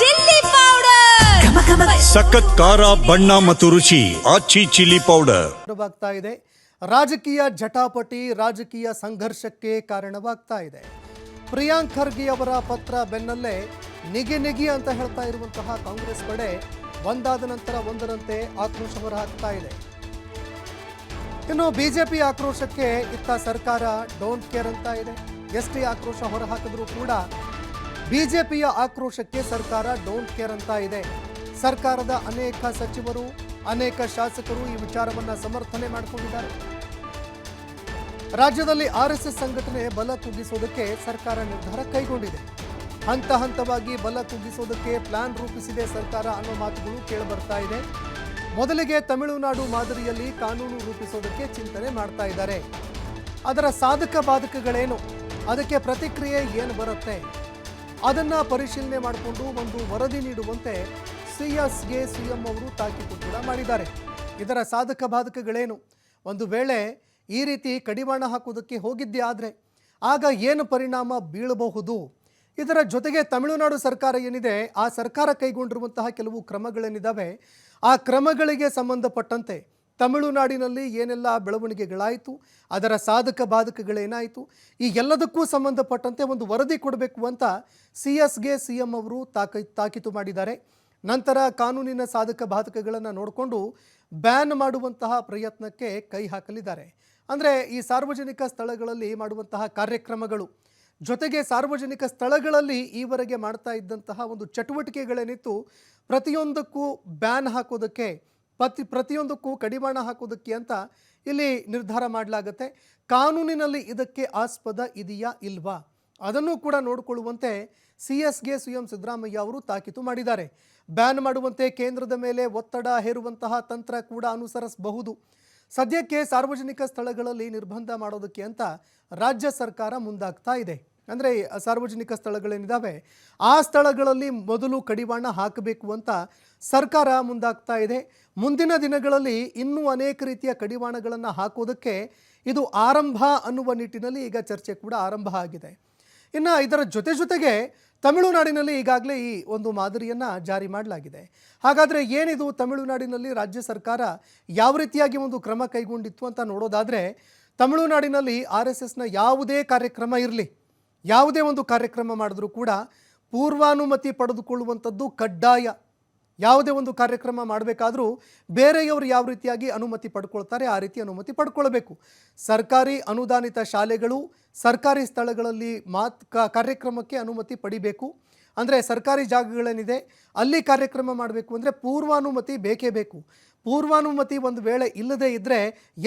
Chilli powder. ಸಖತ್ ಖಾರ ಬಣ್ಣ ಮತ್ತು ರುಚಿ ಆಚಿ ಚಿಲ್ಲಿ ಪೌಡರ್. ಆಗ್ತಾ ಇದೆ ರಾಜಕೀಯ ಜಟಾಪಟಿ ರಾಜಕೀಯ ಸಂಘರ್ಷಕ್ಕೆ ಕಾರಣವಾಗ್ತಾ ಇದೆ ಪ್ರಿಯಾಂಕ್ ಖರ್ಗೆ ಅವರ ಪತ್ರ ಬೆನ್ನಲ್ಲೇ ನಿಗಿ ನಿಗಿ ಅಂತ ಹೇಳ್ತಾ ಇರುವಂತಹ ಕಾಂಗ್ರೆಸ್ ಪಡೆ ಒಂದಾದ ನಂತರ ಒಂದರಂತೆ ಆಕ್ರೋಶ ಹೊರಹಾಕ್ತಾ ಇದೆ ಇನ್ನು ಬಿಜೆಪಿ ಆಕ್ರೋಶಕ್ಕೆ ಇತ್ತ ಸರ್ಕಾರ ಡೋಂಟ್ ಕೇರ್ ಅಂತ ಇದೆ ಎಷ್ಟೇ ಆಕ್ರೋಶ ಹೊರಹಾಕಿದ್ರೂ ಕೂಡ ಬಿಜೆಪಿಯ ಆಕ್ರೋಶಕ್ಕೆ ಸರ್ಕಾರ ಡೋಂಟ್ ಕೇರ್ ಅಂತ ಇದೆ. ಸರ್ಕಾರದ ಅನೇಕ ಸಚಿವರು, ಅನೇಕ ಶಾಸಕರು ಈ ವಿಚಾರವನ್ನ ಸಮರ್ಥನೆ ಮಾಡಿಕೊಂಡಿದ್ದಾರೆ. ರಾಜ್ಯದಲ್ಲಿ ಆರ್ಎಸ್ಎಸ್ ಸಂಘಟನೆ ಬಲ ಕುಗ್ಗಿಸೋದಕ್ಕೆ ಸರ್ಕಾರ ನಿರ್ಧಾರ ಕೈಗೊಂಡಿದೆ. ಹಂತ ಹಂತವಾಗಿ ಬಲ ಕುಗ್ಗಿಸೋದಕ್ಕೆ ಪ್ಲಾನ್ ರೂಪಿಸಿದೆ ಸರ್ಕಾರ ಅನ್ನೋ ಮಾತುಗಳು ಕೇಳಿಬರ್ತಾ ಇದೆ. ಮೊದಲಿಗೆ ತಮಿಳುನಾಡು ಮಾದರಿಯಲ್ಲಿ ಕಾನೂನು ರೂಪಿಸೋದಕ್ಕೆ ಚಿಂತನೆ ಮಾಡ್ತಾ ಇದ್ದಾರೆ. ಅದರ ಸಾಧಕ ಬಾಧಕಗಳೇನು? ಅದಕ್ಕೆ ಪ್ರತಿಕ್ರಿಯೆ ಏನು ಬರುತ್ತೆ? ಅದನ್ನ ಪರಿಶೀಲನೆ ಮಾಡಿಕೊಂಡು ಒಂದು ವರದಿ ನೀಡುವಂತೆ ಸಿಎಸ್ಗೆ ಸಿಎಂ ಅವರು ತಾಕೀತು ಕೂಡ ಮಾಡಿದ್ದಾರೆ. ಇದರ ಸಾಧಕ ಬಾಧಕಗಳೇನು? ಒಂದು ವೇಳೆ ಈ ರೀತಿ ಕಡಿವಾಣ ಹಾಕುವುದಕ್ಕೆ ಹೋಗಿದ್ದೆ ಆದರೆ ಆಗ ಏನು ಪರಿಣಾಮ ಬೀಳಬಹುದು? ಇದರ ಜೊತೆಗೆ ತಮಿಳುನಾಡು ಸರ್ಕಾರ ಏನಿದೆ, ಆ ಸರ್ಕಾರ ಕೈಗೊಂಡಿರುವಂತಹ ಕೆಲವು ಕ್ರಮಗಳೇನಿದ್ದಾವೆ ಆ ಕ್ರಮಗಳಿಗೆ ಸಂಬಂಧಪಟ್ಟಂತೆ ತಮಿಳುನಾಡಿನಲ್ಲಿ ಏನೆಲ್ಲ ಬೆಳವಣಿಗೆಗಳಾಯಿತು, ಅದರ ಸಾಧಕ ಬಾಧಕಗಳೇನಾಯಿತು, ಈ ಎಲ್ಲದಕ್ಕೂ ಸಂಬಂಧಪಟ್ಟಂತೆ ಒಂದು ವರದಿ ಕೊಡಬೇಕು ಅಂತ ಸಿ ಎಸ್ಗೆ ಸಿ ಎಂ ಅವರು ತಾಕ, ತಾಕೀತು ಮಾಡಿದ್ದಾರೆ. ನಂತರ ಕಾನೂನಿನ ಸಾಧಕ ಬಾಧಕಗಳನ್ನು ನೋಡಿಕೊಂಡು ಬ್ಯಾನ್ ಮಾಡುವಂತಹ ಪ್ರಯತ್ನಕ್ಕೆ ಕೈ ಹಾಕಲಿದ್ದಾರೆ. ಅಂದರೆ ಈ ಸಾರ್ವಜನಿಕ ಸ್ಥಳಗಳಲ್ಲಿ ಮಾಡುವಂತಹ ಕಾರ್ಯಕ್ರಮಗಳು, ಜೊತೆಗೆ ಸಾರ್ವಜನಿಕ ಸ್ಥಳಗಳಲ್ಲಿ ಈವರೆಗೆ ಮಾಡ್ತಾ ಇದ್ದಂತಹ ಒಂದು ಚಟುವಟಿಕೆಗಳೇನಿತ್ತು ಪ್ರತಿಯೊಂದಕ್ಕೂ ಬ್ಯಾನ್ ಹಾಕೋದಕ್ಕೆ ಪ್ರತಿ ಪ್ರತಿಯೊಂದಕ್ಕೂ ಕಡಿವಾಣ ಹಾಕೋದಕ್ಕೆ ಅಂತ ಇಲ್ಲಿ ನಿರ್ಧಾರ ಮಾಡಲಾಗತ್ತೆ. ಕಾನೂನಿನಲ್ಲಿ ಇದಕ್ಕೆ ಆಸ್ಪದ ಇದೆಯಾ ಇಲ್ವಾ? ಅದನ್ನು ಕೂಡ ನೋಡಿಕೊಳ್ಳುವಂತೆ ಸಿ ಎಸ್ಗೆ ಸಿ ಎಂ ಸಿದ್ದರಾಮಯ್ಯ ಅವರು ತಾಕೀತು ಮಾಡಿದ್ದಾರೆ. ಬ್ಯಾನ್ ಮಾಡುವಂತೆ ಕೇಂದ್ರದ ಮೇಲೆ ಒತ್ತಡ ಹೇರುವಂತಹ ತಂತ್ರ ಕೂಡ ಅನುಸರಿಸಬಹುದು. ಸದ್ಯಕ್ಕೆ ಸಾರ್ವಜನಿಕ ಸ್ಥಳಗಳಲ್ಲಿ ನಿರ್ಬಂಧ ಮಾಡೋದಕ್ಕೆ ಅಂತ ರಾಜ್ಯ ಸರ್ಕಾರ ಮುಂದಾಗ್ತಾ ಇದೆ. ಅಂದರೆ ಸಾರ್ವಜನಿಕ ಸ್ಥಳಗಳೇನಿದ್ದಾವೆ ಆ ಸ್ಥಳಗಳಲ್ಲಿ ಮೊದಲು ಕಡಿವಾಣ ಹಾಕಬೇಕು ಅಂತ ಸರ್ಕಾರ ಮುಂದಾಗ್ತಾ ಇದೆ. ಮುಂದಿನ ದಿನಗಳಲ್ಲಿ ಇನ್ನೂ ಅನೇಕ ರೀತಿಯ ಕಡಿವಾಣಗಳನ್ನು ಹಾಕೋದಕ್ಕೆ ಇದು ಆರಂಭ ಅನ್ನುವ ನಿಟ್ಟಿನಲ್ಲಿ ಈಗ ಚರ್ಚೆ ಕೂಡ ಆರಂಭ ಆಗಿದೆ. ಇನ್ನು ಇದರ ಜೊತೆ ಜೊತೆಗೆ ತಮಿಳುನಾಡಿನಲ್ಲಿ ಈಗಾಗಲೇ ಈ ಒಂದು ಮಾದರಿಯನ್ನು ಜಾರಿ ಮಾಡಲಾಗಿದೆ. ಹಾಗಾದರೆ ಏನಿದು ತಮಿಳುನಾಡಿನಲ್ಲಿ ರಾಜ್ಯ ಸರ್ಕಾರ ಯಾವ ರೀತಿಯಾಗಿ ಒಂದು ಕ್ರಮ ಕೈಗೊಂಡಿತ್ತು ಅಂತ ನೋಡೋದಾದರೆ, ತಮಿಳುನಾಡಿನಲ್ಲಿ ಆರ್ ಎಸ್ ಎಸ್ನ ಯಾವುದೇ ಕಾರ್ಯಕ್ರಮ ಇರಲಿ ಯಾವುದೇ ಒಂದು ಕಾರ್ಯಕ್ರಮ ಮಾಡಿದ್ರೂ ಕೂಡ ಪೂರ್ವಾನುಮತಿ ಪಡೆದುಕೊಳ್ಳುವಂಥದ್ದು ಕಡ್ಡಾಯ. ಯಾವುದೇ ಒಂದು ಕಾರ್ಯಕ್ರಮ ಮಾಡಬೇಕಾದರೂ ಬೇರೆಯವರು ಯಾವ ರೀತಿಯಾಗಿ ಅನುಮತಿ ಪಡ್ಕೊಳ್ತಾರೆ ಆ ರೀತಿ ಅನುಮತಿ ಪಡ್ಕೊಳ್ಬೇಕು. ಸರ್ಕಾರಿ ಅನುದಾನಿತ ಶಾಲೆಗಳು, ಸರ್ಕಾರಿ ಸ್ಥಳಗಳಲ್ಲಿ ಮಾತ್ ಕಾರ್ಯಕ್ರಮಕ್ಕೆ ಅನುಮತಿ ಪಡಿಬೇಕು. ಅಂದರೆ ಸರ್ಕಾರಿ ಜಾಗಗಳೇನಿದೆ, ಅಲ್ಲಿ ಕಾರ್ಯಕ್ರಮ ಮಾಡಬೇಕು ಅಂದರೆ ಪೂರ್ವಾನುಮತಿ ಬೇಕೇ ಬೇಕು. ಪೂರ್ವಾನುಮತಿ ಒಂದು ವೇಳೆ ಇಲ್ಲದೇ ಇದ್ದರೆ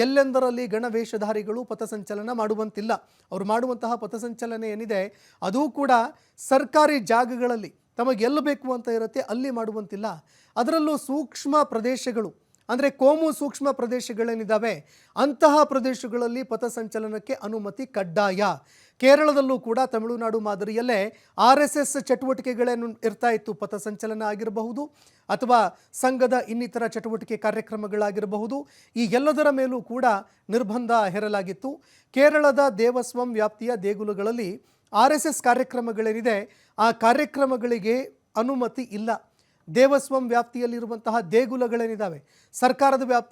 ಎಲ್ಲೆಂದರಲ್ಲಿ ಗಣವೇಷಧಾರಿಗಳು ಪಥಸಂಚಲನ ಮಾಡುವಂತಿಲ್ಲ. ಅವರು ಮಾಡುವಂತಹ ಪಥಸಂಚಲನೆ ಏನಿದೆ, ಅದೂ ಕೂಡ ಸರ್ಕಾರಿ ಜಾಗಗಳಲ್ಲಿ ತಮಗೆಲ್ಲ ಬೇಕು ಅಂತ ಇರುತ್ತೆ ಅಲ್ಲಿ ಮಾಡುವಂತಿಲ್ಲ. ಅದರಲ್ಲೂ ಸೂಕ್ಷ್ಮ ಪ್ರದೇಶಗಳು ಅಂದರೆ ಕೋಮು ಸೂಕ್ಷ್ಮ ಪ್ರದೇಶಗಳೇನಿದ್ದಾವೆ ಅಂತಹ ಪ್ರದೇಶಗಳಲ್ಲಿ ಪಥಸಂಚಲನಕ್ಕೆ ಅನುಮತಿ ಕಡ್ಡಾಯ. ಕೇರಳದಲ್ಲೂ ಕೂಡ ತಮಿಳುನಾಡು ಮಾದರಿಯಲ್ಲೇ ಆರ್ ಎಸ್ ಎಸ್ ಚಟುವಟಿಕೆಗಳೇನು ಇರ್ತಾ ಇತ್ತು, ಪಥಸಂಚಲನ ಆಗಿರಬಹುದು ಅಥವಾ ಸಂಘದ ಇನ್ನಿತರ ಚಟುವಟಿಕೆ ಕಾರ್ಯಕ್ರಮಗಳಾಗಿರಬಹುದು, ಈ ಎಲ್ಲದರ ಮೇಲೂ ಕೂಡ ನಿರ್ಬಂಧ ಹೇರಲಾಗಿತ್ತು. ಕೇರಳದ ದೇವಸ್ವಂ ವ್ಯಾಪ್ತಿಯ ದೇಗುಲಗಳಲ್ಲಿ ಆರ್ ಎಸ್ ಎಸ್ ಕಾರ್ಯಕ್ರಮಗಳೇನಿದೆ, ಆ ಕಾರ್ಯಕ್ರಮಗಳಿಗೆ ಅನುಮತಿ ಇಲ್ಲ. ದೇವಸ್ವಂ ವ್ಯಾಪ್ತಿಯಲ್ಲಿರುವಂತಹ ದೇಗುಲಗಳೇನಿದ್ದಾವೆ ಸರ್ಕಾರದ ವ್ಯಾಪ್ತಿ